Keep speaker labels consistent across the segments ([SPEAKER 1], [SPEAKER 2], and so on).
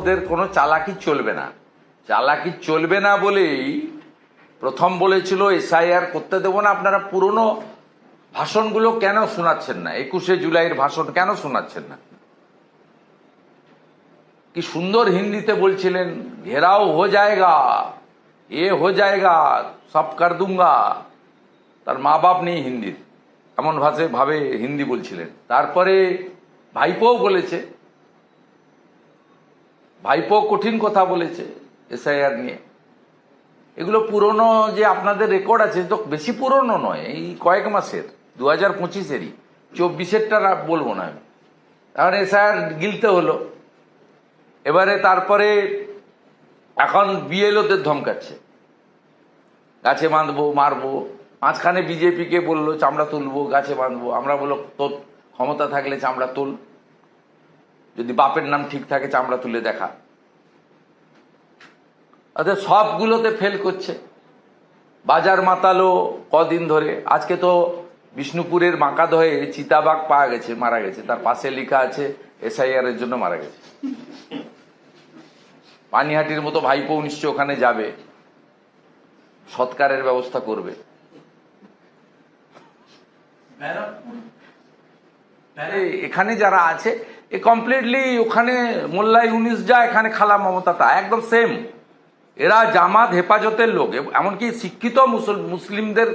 [SPEAKER 1] ওদের কোনো চালাকি চলবে না। চালাকি চলবে না বলেই প্রথম বলেছিল, এসআইআর করতে দেবো না। আপনারা পুরনো ভাষণগুলো কেন শোনাচ্ছেন না? একুশে জুলাইয়ের ভাষণ কেন শোনাচ্ছেন না? কি সুন্দর হিন্দিতে বলছিলেন, ঘেরাও হো জায়গা, এ হো জায়গা, সব কর দুঙ্গা। তার মা বাপ নেই হিন্দির। এমন ভাষায় ভাবে হিন্দি বলছিলেন। তারপরে ভাইপোও বলেছে ভাইপো কঠিন কথা বলেছে এসআইআর নিয়ে। এগুলো পুরনো যে আপনাদের রেকর্ড আছে, তো বেশি পুরনো নয়, এই কয়েক মাসের দু হাজার পঁচিশেরই, চব্বিশেরটা বলব না আমি। এখন এসআইআর গিলতে হলো। এবারে তারপরে এখন বিএলওদের ধমকাচ্ছে। গাছে বাঁধবো, মারবো, মাঝখানে বিজেপিকে বলল, চামড়া তুলবো, গাছে বাঁধবো, আমরা বলল, তোর ক্ষমতা থাকলে চামড়া তুল। যদি বাপের নাম ঠিক থাকে চামড়া তুলে দেখা। অর্থাৎ সবগুলোতে ফেল করছে। বাজার মাতালো কদিন ধরে। আজকে তো বিষ্ণুপুরের মাকাদহে চিতাবাঘ পাওয়া গেছে মারা গেছে। তার পাশে লেখা আছে এসআইআর এর জন্য মারা গেছে। পানিহাটির মতো ভাইপো নিশ্চয় ওখানে যাবে। সৎকারের ব্যবস্থা করবে। এখানে যারা আছে এ কমপ্লিটলি ওখানে মোল্লা ইউনিস যা, এখানে খালা মমতা তা, একদম সেম এরা জামাত হেফাজতের লোক এমনকি শিক্ষিত মুসলিমদের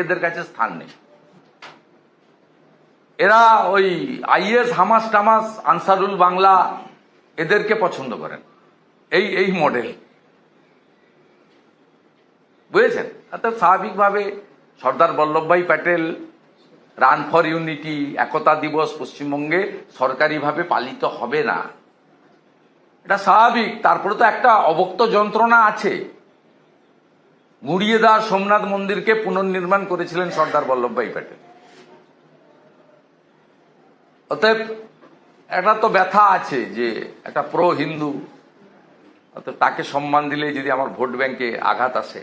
[SPEAKER 1] এদের কাছে স্থান নেই। এরা ওই আইএস, হামাস টামাস, আনসারুল বাংলা, এদেরকে পছন্দ করেন। এই এই মডেল বুঝেছেন? অর্থাৎ স্বাভাবিকভাবে Sardar Vallabhbhai Patel run for unity একতা দিবস পশ্চিমবঙ্গে সরকারিভাবে পালিত হবে না এটা স্বাভাবিক তারপরে তো একটা অবক্ত যন্ত্রণা আছে গুড়িয়ে দেওয়া সোমনাথ মন্দিরকে পুনর্নির্মাণ করেছিলেন সর্দার বল্লভভাই প্যাটেল অতএব একটা তো ব্যথা আছে যে একটা প্রো হিন্দু অতএব তাকে সম্মান দিলে যদি আমার ভোট ব্যাংকে আঘাত আসে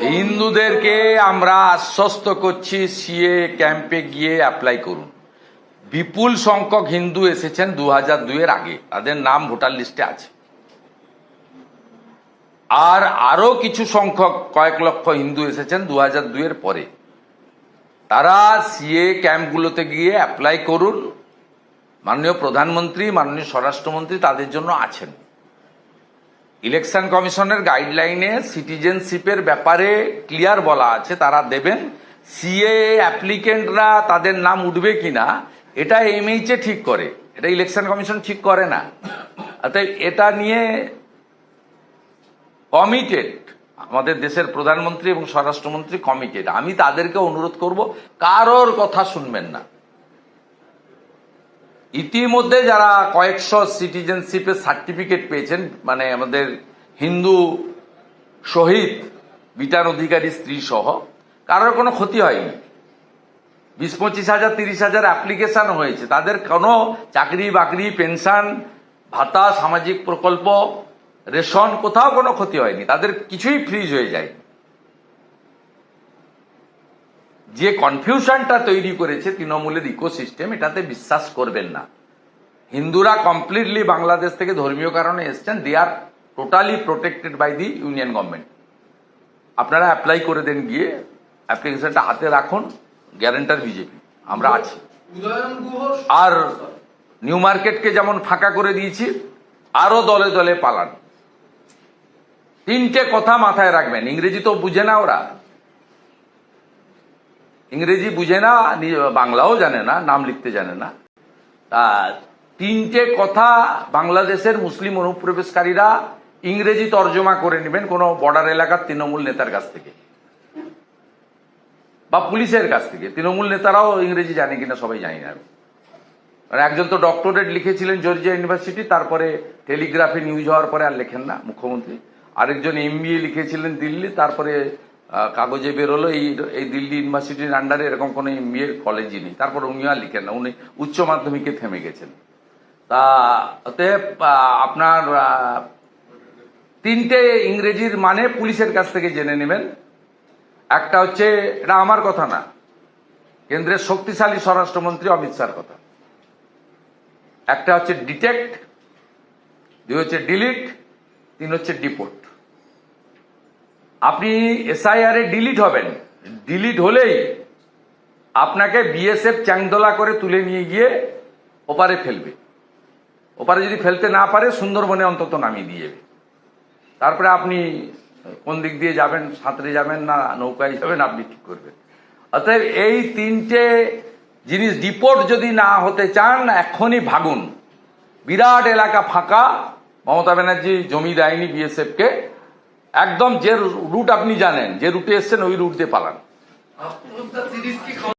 [SPEAKER 1] হিন্দুদেরকে আমরা আশ্বস্ত করছি, সিএ ক্যাম্পে গিয়ে অ্যাপ্লাই করুন। বিপুল সংখ্যক হিন্দু এসেছেন দু হাজার দুইয়ের আগে। তাদের নাম ভোটার লিস্টে আছে। আর আরও কিছু সংখ্যক, কয়েক লক্ষ হিন্দু এসেছেন দু হাজার দুইয়ের পরে। তারা সিএ ক্যাম্পগুলোতে গিয়ে অ্যাপ্লাই করুন। মাননীয় প্রধানমন্ত্রী, মাননীয় স্বরাষ্ট্রমন্ত্রী তাদের জন্য আছেন। ইলেকশন কমিশনের গাইডলাইনে সিটিজেনশিপের ব্যাপারে ক্লিয়ার বলা আছে, তারা দেবেন। সিএ অ্যাপ্লিকেন্টরা তাদের নাম উঠবে কিনা, এটা এমএইচে ঠিক করে। এটা ইলেকশন কমিশন ঠিক করে না। অতএব এটা নিয়ে কমিটেড আমাদের দেশের প্রধানমন্ত্রী এবং স্বরাষ্ট্রমন্ত্রী কমিটেড আমি তাদেরকে অনুরোধ করব, কারোর কথা শুনবেন না। ইতিমধ্যে যারা কয়েকশো সিটিজেনশিপের সার্টিফিকেট পেয়েছেন মানে আমাদের হিন্দু শহীদ বিটার অধিকারী স্ত্রী সহ, কারোর কোনো ক্ষতি হয়নি। বিশ, পঁচিশ হাজার, তিরিশ হাজার অ্যাপ্লিকেশন হয়েছে। তাদের কোনো চাকরি, বাকরি পেনশন ভাতা, সামাজিক প্রকল্প, রেশন, কোথাও কোনো ক্ষতি হয়নি। তাদের কিছুই ফ্রিজ হয়ে যায় যে কনফিউশনটা তৈরি করেছে তৃণমূলের ইকোসিস্টেম এটাতে বিশ্বাস করবেন না। হিন্দুরা কমপ্লিটলি বাংলাদেশ থেকে ধর্মীয় কারণে এসছেন they are totally protected by the union government আপনারা অ্যাপ্লাই করে দেন গিয়ে অ্যাপ্লিকেশনটা হাতে রাখুন গ্যারেন্টার বিজেপি আমরা আছি। আর নিউ মার্কেটকে যেমন ফাঁকা করে দিয়েছি আরও দলে দলে পালান। তিনটে কথা মাথায় রাখবেন। ইংরেজি তো বুঝে না ওরা। ইংরেজি বুঝে না বাংলাও জানে না, নাম লিখতে জানে না। তিনটে কথা বাংলাদেশের মুসলিম অনুপ্রবেশকারীরা ইংরেজি তর্জমা করে নেবেন কোনো বর্ডার এলাকার তৃণমূল নেতার কাছ থেকে বা পুলিশের কাছ থেকে। তৃণমূল নেতারাও ইংরেজি জানে কিনা সবাই জানি না। মানে একজন তো ডক্টরেট লিখেছিলেন জর্জিয়া ইউনিভার্সিটি, তারপরে টেলিগ্রাফে নিউজ হওয়ার পরে আর লেখেন না মুখ্যমন্ত্রী। আরেকজন এম লিখেছিলেন দিল্লি, তারপরে কাগজে বেরোলো, এই এই দিল্লি ইউনিভার্সিটির আন্ডারে এরকম কোনো এম বি এর কলেজই নেই। তারপর উনিও আর লিখেন না উনি উচ্চ মাধ্যমিকে থেমে গেছেন। তা আপনার তিনটে ইংরেজির মানে পুলিশের কাছ থেকে জেনে নেবেন। একটা হচ্ছে, এটা আমার কথা না, কেন্দ্রের শক্তিশালী স্বরাষ্ট্রমন্ত্রী অমিত শাহর কথা। একটা হচ্ছে ডিটেক্ট দুই হচ্ছে ডিলিট তিন হচ্ছে ডিপোর্ট আপনি এসআইআর ডিলিট হবেন। ডিলিট হলেই আপনাকে বিএসএফ চ্যাংদোলা করে তুলে নিয়ে গিয়ে ওপারে ফেলবে। ওপারে যদি ফেলতে না পারে, সুন্দরবনে অন্তত নামিয়ে দিয়ে যাবে। তারপরে আপনি কোন দিক দিয়ে যাবেন, সাঁতরে যাবেন না, নৌকায় যাবেন, আপনি ঠিক করবেন। অতএব এই তিনটে জিনিস ডিপোর্ট যদি না হতে চান, এখনই ভাগুন। বিরাট এলাকা ফাঁকা। মমতা ব্যানার্জি জমি দেয়নি বিএসএফকে একদম যে রুট আপনি জানেন যে রুটে এসছেন ওই রুট দিয়ে পালান।